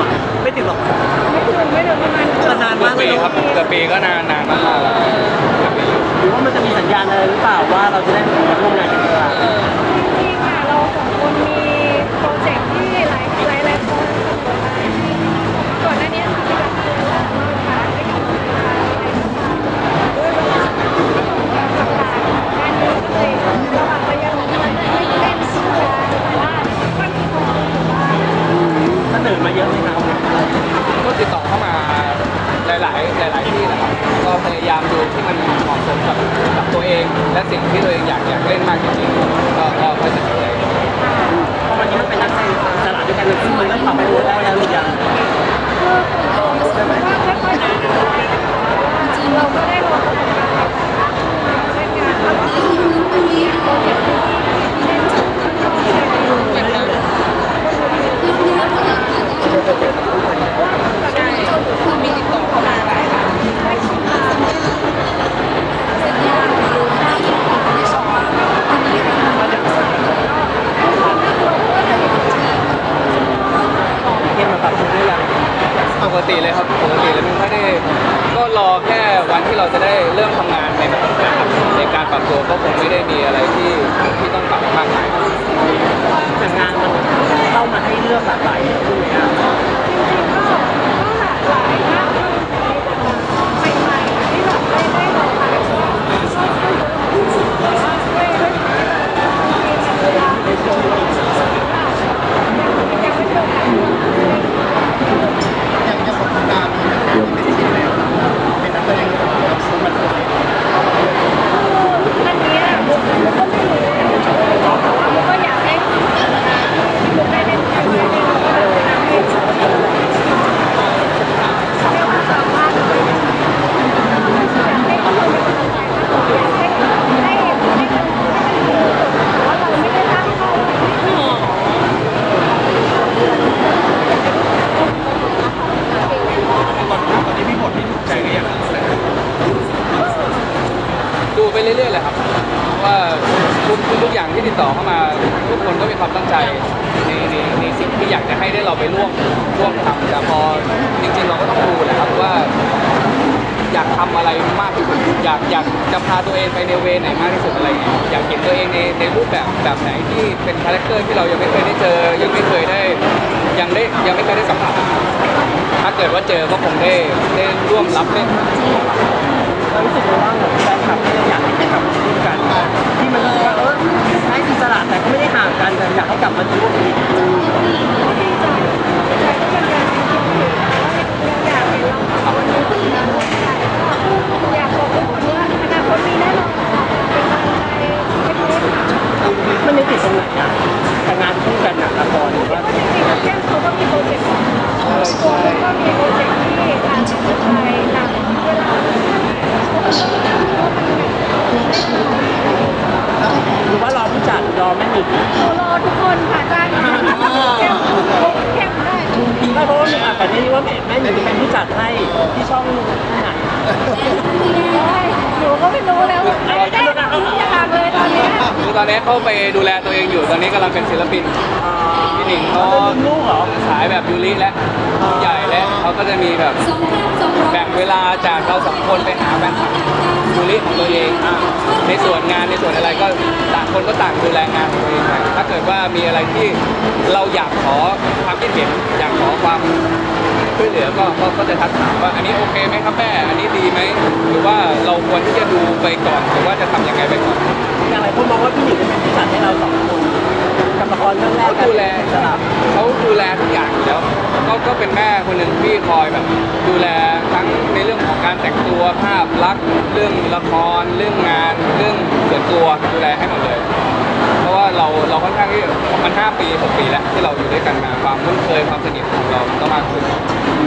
อบกี่ปีแล้วอะไม่ถึงหรอกไม่ถึงไม่ถึงประมาณมันนานเกือมากบเลปียครับเกือบปีก็นานนานมากๆแล้วเกือบปีอยู่ หรือว่ามันจะมีสัญญาณอะไรหรือเปล่าว่าเราจะได้มาร่วมงานกันอีกครั้งจริงๆอะเราสองคนมีโปรเจกต์ที่หลายหลายหลายคนเสนอมาให้ก่อนหน้านี้ค่ะที่แบบเราผ่านได้กับงานอะไรต่างๆด้วยเวลาต่างๆงานนี้ก็เลยเราอาจจะยังไม่ได้เล่นสัญญาแต่ว่าค่อนข้างพอว่า เสนอมาเยอะไหมครับ ก็ติดต่อเข้ามาหลาย ๆ หลาย ๆ ที่นะครับก็พยายามดูที่มันเหมาะสมกับกับตัวเอง และสิ่งที่ตัวเองอยากอยากเล่นมากจริงๆก็ก็ก็จะเลย เพราะวันนี้มันเป็นนักแสดงตลาดด้วยกันเลยซึ่งมันก็ปรับตัวได้แล้วหรือยัง คือส่วนตัวรู้สึกว่าค่อยๆดีขึ้นเราก็ได้ลองประสบการณ์ต่างๆเช่นงานแล้วก็มีโปรเจกต์ที่เล่นกับเหมือนกันใช่มีติดต่อเข้ามาหลายร้านไม่ใช่ค่ะสัญญาดูหน้าที่ของในช่องอันนี้ค่ะมันจะใส่ก็เราก็จะอยู่ที่ เกมมาปรับตัวได้ยัง ปกติเลยครับปกติเลยไม่ค่อยได้ ก็รอแค่วันที่เราจะได้เริ่มทำงานในแบบในกา รับตัวก็คงไม่ได้มีอะไรที่ที่ต้องปรับมากมาย แต่งานมันเข้ามาให้เลือกหลากหลายด้วยนะ จริงๆก็ก็หลากหลายมากเลยใหม่ๆที่แบบได้ได้ลองทำก็ก็ก็เยอะแต่ว่าด้วยด้วยเวลาในช่วงนี้ยังยังไม่เจอใคร อย่างอย่างของดาวนี่นะครับเป็นที่ดีแล้วเป็นนักแสดงที่แบบสมบัติ อันเนี้ยมุกมุกก็ไม่รู้แต่ว่ามุกก็อยากให้มุกได้เล่นการแสดงแล้วก็ทำให้เขาเรียกว่าสามารถเลยอยากให้ทุกคนเป็นกำลังใจมากกว่าอยากให้ให้ให้มันให้มันดีที่สุดแต่ว่าเราไม่ได้ตั้งเป้าไว้ที่ ตอนนี้พี่บทที่ถูกใจก็อย่างนั้นเลย ดูไป เรื่อยๆเลยครับว่าทุกทุกอย่างที่ติดต่อเข้ามาทุกคนก็มีความตั้งใจในในในสิ่งที่อยากจะให้ได้เราไปร่วมร่วมทำแต่พอจริงๆเราก็ต้องดูแหละครับว่า อยากทำอะไรมากที่สุดอยากอยากจะพาตัวเองไปในเวไหนมากที่สุดอะไรเงี้ยอยากเห็นตัวเองในในรูปแบบแบบไหนที่เป็นคาแรคเตอร์ที่เรายังไม่เคยได้เจอ ยังไม่เคยได้ยังได้ยังไม่เคยได้สัมผัสถ้าเกิดว่าเจอก็คงได้ได้ร่วมรับเล่น เรารู้สึกว่าเหมือนแฟนคลับก็ยังอยากให้เป็นแบบร่วมกัน ที่มันรู้สึกว่าเออใช้อิสระแต่ก็ไม่ได้ห่างกันแต่อยากให้กลับมาร่วมกันอีกก็ดีใจแต่ก็ยังยังคิดอยู่ว่ายังอยากเห็นเราสองคนนี้อยากบอกทุกคนว่าอนาคตมีแน่นอนค่ะเป็นกำลังใจให้ทุกคน มันไม่ติดตรงไหนอะแต่งานคู่กันหนักละครหรือว่า จริงๆแก้มเขาก็มีโปรเจกต์ของตัวเขาก็มีโปรเจกต์ที่ทางไทยทางเวลา หรือว่ารอผู้จัดรอแม่หนิง เรารอทุกคนค่ะจ้างแก้มแก้มได้ ไม่ เพราะว่ามีอ่านแต่นี้ว่าแม่แม่หนิงเป็นผู้จัดให้ที่ช่องไหนหนูก็ไม่รู้แล้วไม่ได้ทุกอย่างเลยตอนนี้คือตอนนี้เขาไปดูแลตัวเองอยู่ ตอนนี้กำลังเป็นศิลปิน พี่หนิงเขาลูกเหรอ สายแบบยูริและใหญ่และเขาก็จะมีแบบแบ่งเวลาจากเราสองคนไปหาแฟนคลับยูริของตัวเองอะในส่วนงานในส่วนอะไรก็ต่างคนก็ต่างดูแลงานของตัวเอง เกิดว่ามีอะไรที่เราอยากขอความคิดเห็นอยากขอความช่วยเหลือก็ก็จะทักถามว่าอันนี้โอเคไหมครับแม่อันนี้ดีไหมหรือว่าเราควรที่จะดูไปก่อนหรือว่าจะทำยังไงไปก่อนอย่างไรคนมองว่าพี่หนิงเป็นผู้จัดให้เราสองคนกับละครเรื่องแรกเขาดูแลเขาดูแลทุกอย่างแล้วก็ก็เป็นแม่คนหนึ่งที่คอยแบบ ดูแลทั้งในเรื่องของการแต่งตัวภาพลักษณ์เรื่องละครเรื่องงาน เรื่องส่วนตัวดูแลให้หมดเลย เพราะว่าเราเราค่อนข้างที่มันห้าปีหกปีแล้วที่เราอยู่ด้วยกันมาความคุ้นเคยความสนิทของเราก็มากขึ้น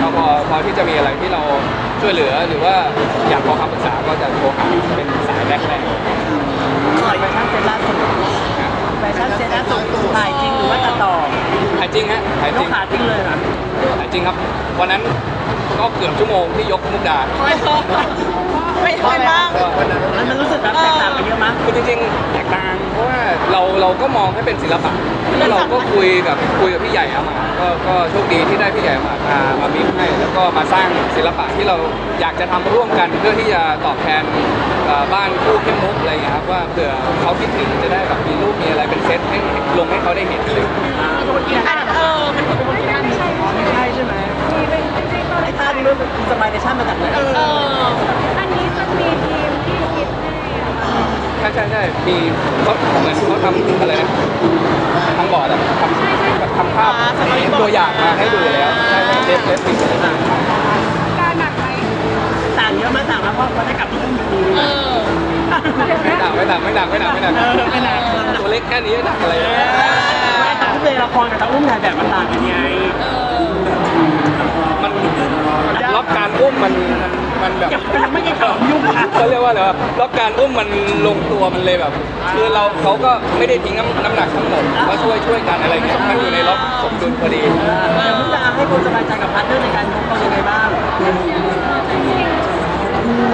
ก็พอพอที่จะมีอะไรที่เราช่วยเหลือหรือว่าอยากขอคำปรึกษาก็จะโทรหาเป็นสายแรกปล่อยแฟชั่นเซตล่าสุดๆนะแฟชั่นเซตล่าสุดถ่ายจริงหรือว่าตัดต่อถ่ายจริงฮะถ่ายยจริกงขาทิ้งเลยค่ะถ่ายจริงครับวันนั้นก็เกือบชั่วโมงที่ยกมุกดา ไม่ไม่บ้างก็มันมันรู้สึกแบบแตกต่างกันเยอะมั้ยคือริงๆแตกต่างเพราะว่าเราเราก็มองให้เป็นศิลปะแล้วเราก็คุยกับคุยกับพี่ใหญ่อามาก็ก็โชคดีที่ได้พี่ใหญ่อามามามามิกให้แล้วก็มาสร้างศิลปะที่เราอยากจะทำร่วมกันเพื่อที่จะตอบแทนเอ่อบ้านคู่เข้มมุกอะไรอย่างเงี้ยครับว่าเผื่อเขาคิดถึงจะได้แบบมีรูปมีอะไรเป็นเซตให้ลงให้เขาได้เห็นเลยเออมันไม่ใช่ไม่ใช่ไม่ใช่ใช่ไหมมีเป็นจริงๆตอนไอ้ท่านี้มันอินสปิเรชันมาจากไหน เออ อันนี้จะ มีทีมที่คิดให้อะค่ะใช่ใช่ใช่มีเขาเหมือนเขาทำอะไรนะทำบอร์ดอะทำแบบทำภาพตัวอย่างมาให้ดูแล้วใช่ใช่เทปเทปติดเลยนะการหนักไหมต่างเยอะไหมต่างแล้วเพราะเขาได้กลับที่ต้องดูเออเดี๋ยวไม่นะหนักไม่หนักไม่หนักไม่หนักไม่หนักเออไม่หนักตัวเล็กแค่นี้หนักอะไร ไม่แต่ทุกเพลงละครกับทั้งอุ้มถ่ายแบบมันต่างกันไงมัน ล็อกการอุ้มมันมันแบบยังไม่ได้ถามยุ่งค่ะเขาเรียกว่าอะไรวะล็อกการอุ้มมันลงตัวมันเลยแบบ คือเราเขาก็ไม่ได้ทิ้งน้ำน้ำหนักทั้งหมดก็ช่วยช่วยกันอะไรเงี้ยมันอยู่ในล็อกสมดุลพอดีแต่มุกดาให้คนสบายใจกับพาร์ทเนอร์ในการยกเขายังไงบ้าง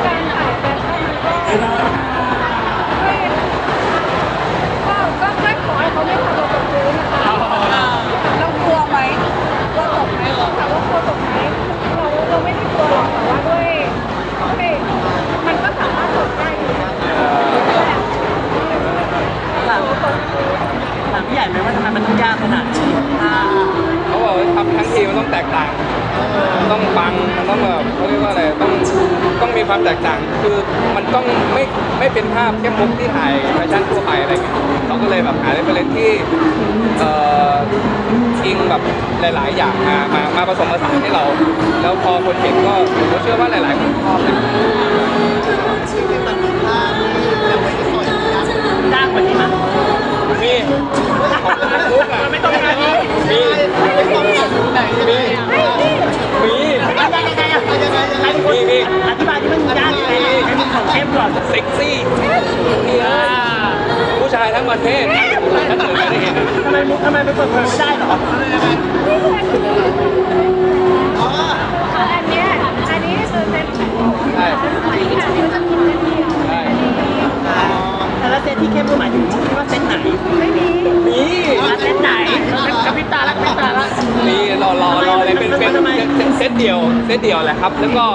การถ่ายแฟชั่นมันก็ไม่ก็ก็ไม่ขอให้เขาไม่ทำเราตกพื้นนะคะเรากลัวไหมกลัวตกไหมถามว่ากลัวตกไหมเราเราไม่ได้กลัวหรอกแต่ว่าด้วยด้วยมันก็สามารถตกได้อยู่นะ ถามถามพี่ใหญ่ไหมว่าทำไมมันต้องยากขนาดนี้อ่า เขาบอกว่าทำทั้งทีมันต้องแตกต่าง ต้องปัง มันต้องแบบเขาเรียกว่าอะไร ต้องต้องมีความแตกต่าง คือมันต้องไม่ไม่เป็นภาพแค่ มุกที่ถ่ายแฟชั่นทั่วไปอะไรเงี้ยเราก็เลยแบบหาเรฟเฟรนที่เอ่ออิงแบบหลาย ๆ อย่างมามามาผสมผสานให้เรา แล้วพอคนเห็นก็ผมก็เชื่อว่าหลาย ๆ คนชอบนะจริงๆมันมีภาพที่ยังไม่ได้ปล่อยออกมายากว่านี้มั้ยมีของมุกอะไม่ต้องการนี้มีไม่ เข้มก่อนเซ็กซี่นี่เลยผู้ชายทั้งประเทศถ้าเกิดไม่ได้เห็นทำไมมุกทำไมไม่เปิดเผยไม่ได้หรออ๋ออันเนี้ยอันนี้คือเซ็ตของใช่อันนี้ค่ะที่จะกินเซ็ตเดียวใช่แต่ละเซตที่เข้มก็หมายถึงมุกที่ว่าเซตไหน ไม่มีมีอะเซตไหนกระพริบตาแล้วกระพริบตาแล้วมีรอรอรอเลยเป็นเป็นเป็นเซตเดียวเซตเดียวแหละครับ แล้วก็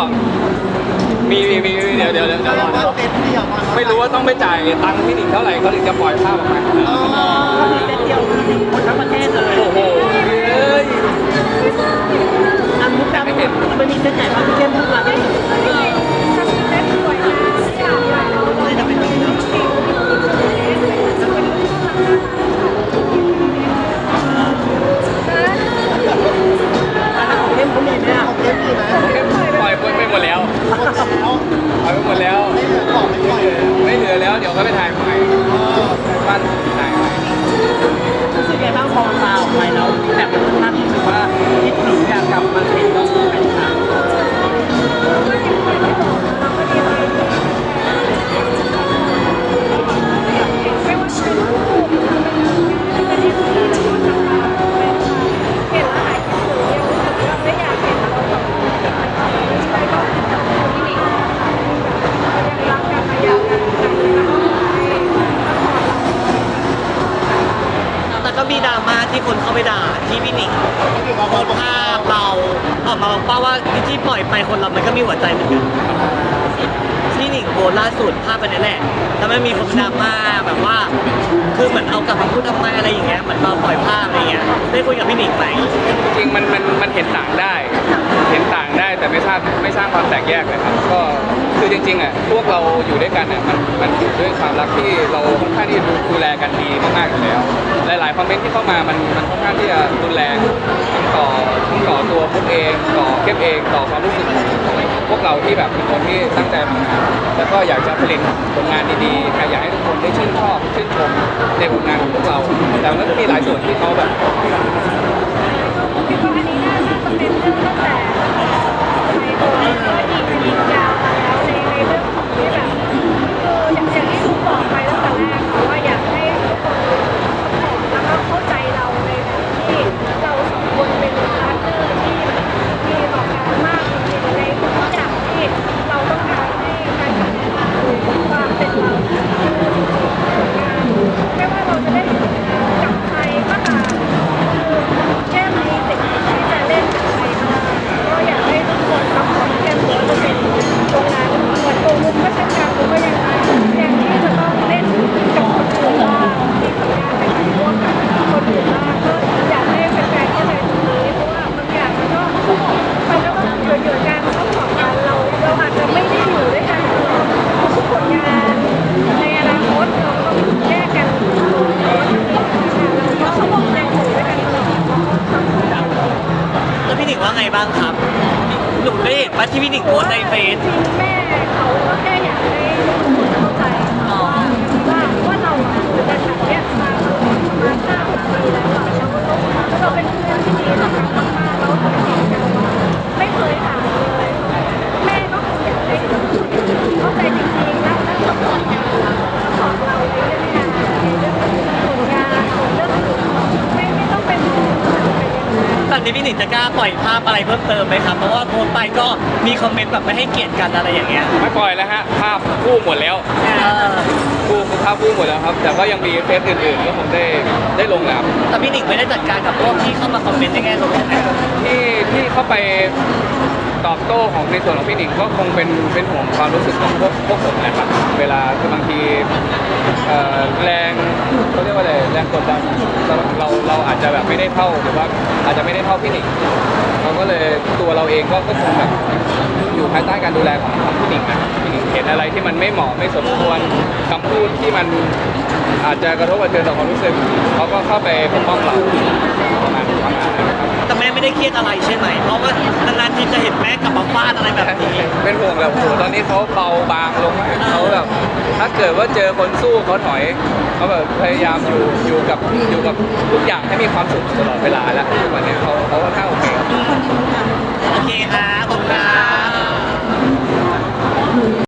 มีมีมีมีเดี๋ยวเดี๋ยวเดี๋ยวแล้เดี๋ยววรอว่านะเต็มที่ออกมาไม่รู้ว่าต้องไปจ่ายตังค์พี่หนิงเท่าไหร่เขาถึงจะปล่อยภาพออกมาอ๋อก็คือเซตเดียวคือถึงคนทั้งประเทศเลยโอ้โหเอ้ยอันมุกดาไม่เห็นมันมีเซตไหนบ้างที่เข้มพูดมา คนเข้าไปด่าที่พี่หนิงไม่อยู่มาบอลบอกภาพเราออกมาบอกป้าว่าที่ปล่อยไปคนเรามันก็มีหัวใจเหมือนกันพี่หนิงโพสต์ล่าสุดภาพไปนี่แหละแล้วมันมีคนดราม่าแบบว่า คือเหมือนเอากลับมาพูดทำไมอะไรอย่างเงี้ยเหมือนเราปล่อยภาพอะไรเงี้ยได้คุยกับพี่หนิงไหมจริงๆมันมันมันเห็นต่างได้ เห็นต่างได้แต่ไม่สร้างไม่สร้างความแตกแยกเลยครับก็คือจริงๆอะพวกเราอยู่ด้วยกันอะมันมันอยู่ด้วยความรักที่เราค่อนข้างที่ดูดูแลกันดีมากๆอยู่แล้ว หลายๆคอมเมนต์ที่เข้ามามันมันค่อนข้างที่จะรุนแรงทั้งต่อทั้งต่อตัวพวกเองต่อเข้มเองต่อความรู้สึกของพวกเราที่แบบเป็นคนที่ตั้งใจทำงานแล้วก็อยากจะผลิตผลงานดีๆอยากให้ทุกคนได้ชื่นชอบชื่นชมในผลงานของพวกเรา แต่มันก็มีหลายส่วนที่เขาแบบ คิดว่าอันนี้น่าจะเป็นเรื่องตั้งแต่สมัยก่อนก็อีกอีกยาวมาแล้วในในเรื่องของที่แบบคืออย่างอย่างที่คุณบอกไปตั้งแต่แรกค่ะว่าอยากให้ทุกคนสปอร์ตแล้วก็เข้าใจเราในแบบที่เราสองคนเป็นพาร์ทเนอร์ที่แบบมีต่อกันมากจริงๆในทุกอย่างที่เราต้องการให้การทำงานคือความเป็นเรา ว่าที่พี่หนิงโพสต์ในเฟซ แม่เขาก็แค่อยากให้ทุกคนเข้าใจว่าว่าเราอะอยู่กันแบบเนี้ยมาประมาณห้าหกปีแล้วอะแล้วเราเป็นเพื่อนที่ดีต่อกันมากๆเราสังเกตกันว่าไม่เคยห่างเลยแม่ก็คงอยากให้ทุกคนเข้าใจจริงๆและและสปอร์ตกันสอนเราในเรื่องงานในเรื่องผลงานเรื่องไม่ไม่ต้องเป็นเป็นยั งไงตอนนี้พี่หนิงจะกล้าปล่อยภาพอะไรเพิ่มเติมไหมครับ เพราะว่าโพสต์ไปก็มีคอมเมนต์แบบไม่ให้เกียรติกันอะไรอย่างเงี้ยไม่ปล่อยแล้วฮะภาพคู่หมดแล้วเออคู่ภาพคู่หมดแล้วครับแต่ก็ยังมีเฟซอื่นๆก็คงได้ได้ลงแหละครับแต่พี่หนิงไม่ได้จัดการกับพวกที่เข้ามาคอมเมนต์ในแง่ลบใช่ไหม ที่ที่เข้าไป ตอบโต้ของในส่วนของพี่หนิงก็คงเป็นเป็นห่วงความรู้สึกของพวกพวกผมแหละครับเวลาคือบางทีเอ่อแรงเขาเรียกว่าอะไรแรงกดดันเราเราเราอาจจะแบบไม่ได้เท่าหรือว่าอาจจะไม่ได้เท่าพี่หนิงเราก็เลยตัวเราเองก็ก็คงแบบอยู่ภายใต้การดูแลของของพี่หนิงนะพี่หนิงเห็นอะไรที่มันไม่เหมาะไม่สมควรคำพูดที่มันอาจจะกระทบกระเทือนต่อความรู้สึกเขาก็เข้าไปปกป้องเราประมาณประมาณนั้นครับ ไม่ได้เครียดอะไรใช่ไหม เพราะว่านานๆทีจะเห็นแม่กลับมาฟาดอะไรแบบนี้ เป็นห่วงแบบโอ้โหตอนนี้เขาเบาบางลงมากเขาแบบ ถ้าเกิดว่าเจอคนสู้เขาถอยเขาแบบพยายามอยู่อยู่กับอยู่กับทุกอย่างให้มีความสุขตลอดเวลาแล้วทุกวันนี้เขาเขาค่อนข้างโอเค โอเคครับขอบคุณครับ